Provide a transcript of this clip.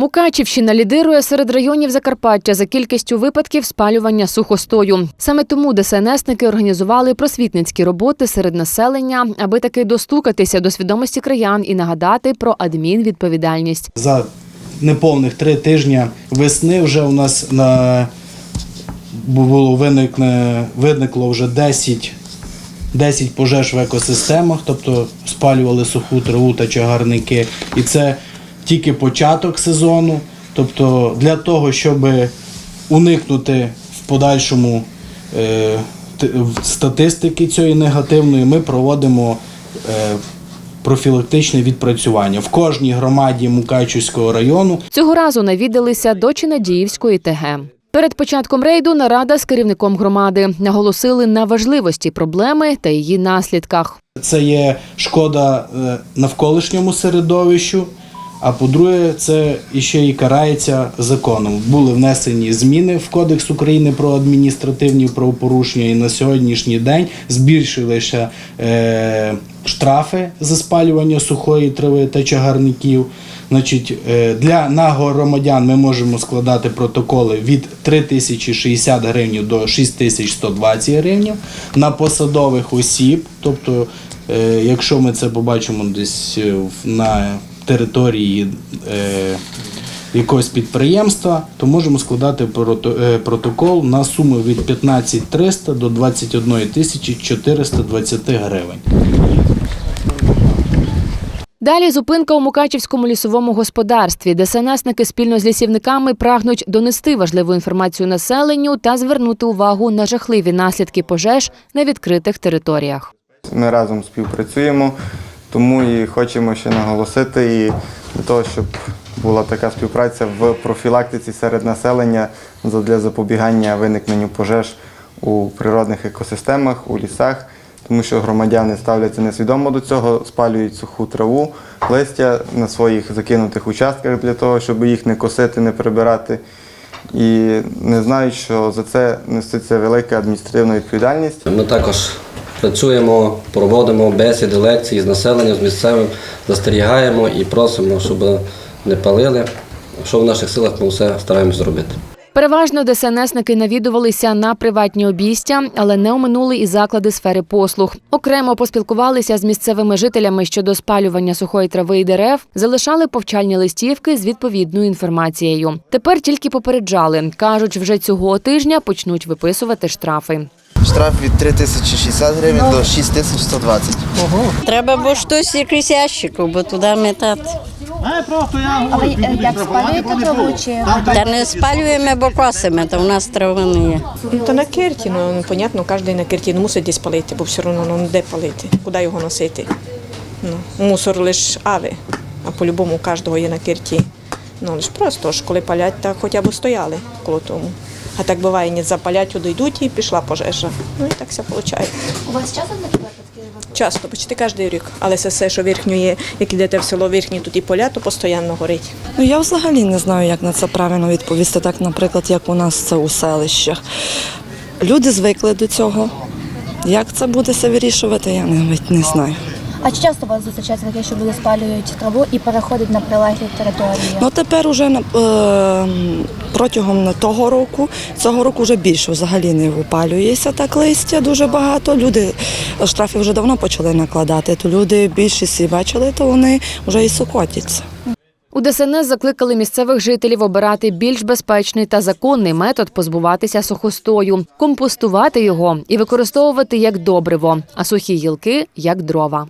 Мукачівщина лідирує серед районів Закарпаття за кількістю випадків спалювання сухостою. Саме тому ДСНСники організували просвітницькі роботи серед населення, аби таки достукатися до свідомості краян і нагадати про адмінвідповідальність. За неповних три тижні весни вже у нас на було виникне, виникло вже 10, 10 пожеж в екосистемах, тобто спалювали суху траву та чагарники. І це тільки початок сезону. Тобто для того, щоб уникнути в подальшому е, статистики цієї негативної, ми проводимо е, профілактичне відпрацювання в кожній громаді Мукачівського району. Цього разу навідалися до Чинадіївської ТГ. Перед початком рейду нарада з керівником громади наголосили на важливості проблеми та її наслідках. Це є шкода е, навколишньому середовищу. А по-друге, це іще і карається законом. Були внесені зміни в Кодекс України про адміністративні правопорушення, і на сьогоднішній день збільшилися е, штрафи за спалювання сухої трави та чагарників. Значить, е, для на ми можемо складати протоколи від 3060 гривень до 6120 гривень. На посадових осіб, тобто, е, якщо ми це побачимо десь е, на території е, якогось підприємства, то можемо складати е, протокол на суму від 15 300 до 21 тисячі 420 гривень. Далі зупинка у Мукачівському лісовому господарстві. ДСНСники спільно з лісівниками прагнуть донести важливу інформацію населенню та звернути увагу на жахливі наслідки пожеж на відкритих територіях. Ми разом співпрацюємо, тому і хочемо ще наголосити і для того, щоб була така співпраця в профілактиці серед населення для запобігання виникненню пожеж у природних екосистемах, у лісах, тому що громадяни ставляться несвідомо до цього, спалюють суху траву, листя на своїх закинутих участках для того, щоб їх не косити, не прибирати. І не знають, що за це несеться велика адміністративна відповідальність. Ми також працюємо, проводимо бесіди, лекції з населенням, з місцевим, застерігаємо і просимо, щоб не палили. Що в наших силах, ми все стараємось зробити. Переважно ДСНСники навідувалися на приватні обійстя, але не оминули і заклади сфери послуг. Окремо поспілкувалися з місцевими жителями щодо спалювання сухої трави і дерев, залишали повчальні листівки з відповідною інформацією. Тепер тільки попереджали. кажуть, вже цього тижня почнуть виписувати штрафи. Штраф від 3060 гривень до 6120. Треба бо щось якийсь ящик, бо туди метати. А ви е, як спалюєте траву чи Та не спалюємо, бо косимо, то в нас трави не є. Ну, то на кирті, ну, ну понятно, кожен на кирті ну, мусить десь палити, бо все одно ну, де палити, куди його носити. Ну, мусор лише ави, а по-любому у кожного є на кирті. Ну, лише просто ж, коли палять, так хоча б стояли коло тому. А так буває, не запалять, одійдуть і пішла пожежа. Ну і так все виходить. у вас часто такі випадки? Часто, почти кожен рік. Але це все, що верхню є, як ідете в село верхнє, тут і поля, то постійно горить. Ну я взагалі не знаю, як на це правильно відповісти, так, наприклад, як у нас це у селищах. Люди звикли до цього. Як це буде все вирішувати, я навіть не знаю. А чи часто у вас зустрічається таке, що люди спалюють траву і переходять на прилеглі території? Ну тепер уже е, протягом того року, цього року вже більше взагалі не випалюється так листя, дуже багато. Люди штрафи вже давно почали накладати, то люди більшість і бачили, то вони вже і сукотяться. У ДСНС закликали місцевих жителів обирати більш безпечний та законний метод позбуватися сухостою, компостувати його і використовувати як добриво, а сухі гілки як дрова.